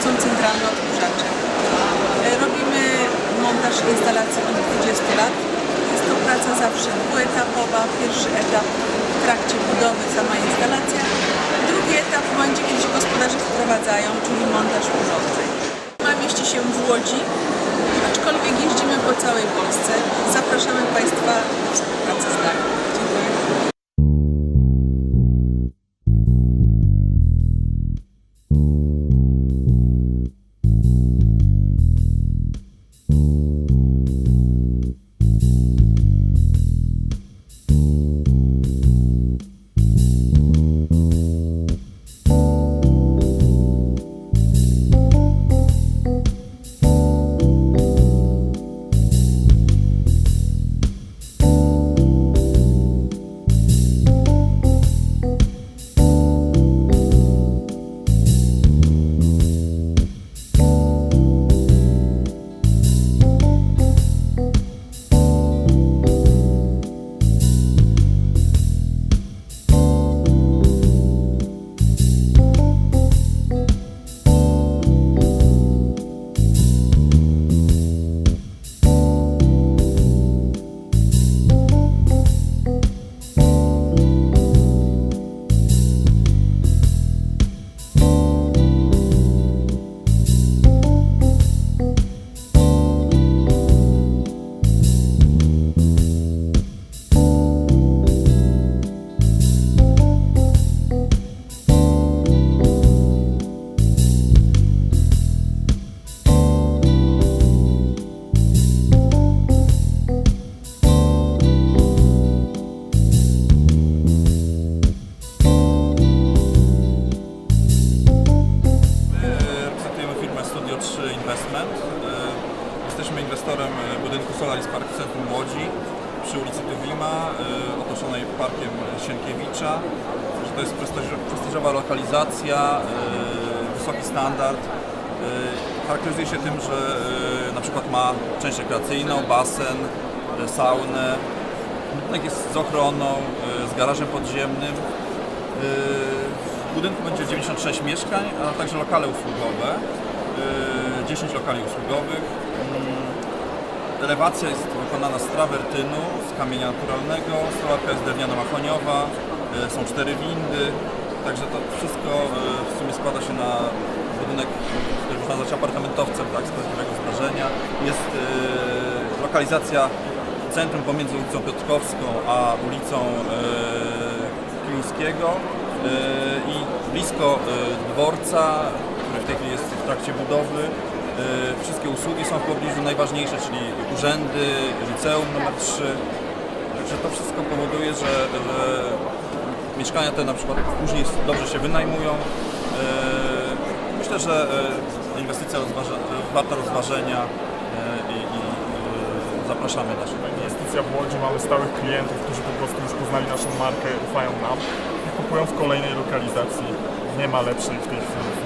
firmę montującą centralne odkurzacze. Robimy montaż instalacji od 20 lat. Jest to praca zawsze dwuetapowa. Pierwszy etap w trakcie budowy sama instalacja. Drugi etap w momencie, kiedy się gospodarze wprowadzają, czyli montaż urządzeń. Ma mieści się w Łodzi, aczkolwiek jeździmy po całej Polsce. Zapraszamy Państwa do współpracy z nami. Tuwima, e, otoczonej parkiem Sienkiewicza. To jest prestiż- prestiżowa lokalizacja, e, wysoki standard. E, Charakteryzuje się tym, że na przykład ma część rekreacyjną, basen, saunę. Budynek jest z ochroną, z garażem podziemnym. W budynku będzie 96 mieszkań, a także lokale usługowe, yy, 10 lokali usługowych. Elewacja jest wykonana z trawertynu, z kamienia naturalnego, stolarka jest drewniano-mahoniowa, yy, są cztery windy, także to wszystko yy, w sumie składa się na budynek, który można nazwać apartamentowcem tak, z prawdziwego zdarzenia. Jest yy, lokalizacja centrum pomiędzy ulicą Piotrkowską a ulicą Piłskiego yy, i blisko dworca, który w tej chwili jest w trakcie budowy. Yy, Wszystkie usługi są w pobliżu najważniejsze, czyli urzędy, liceum numer 3. Także to wszystko powoduje, że, że mieszkania te na przykład później dobrze się wynajmują. Yy, Myślę, że yy, inwestycja rozważa, warta rozważenia i, i zapraszamy naszych Inwestycja w Łodzi, mamy stałych klientów, którzy po prostu już poznali naszą markę, ufają nam i kupują w kolejnej lokalizacji. Nie ma lepszej w tej chwili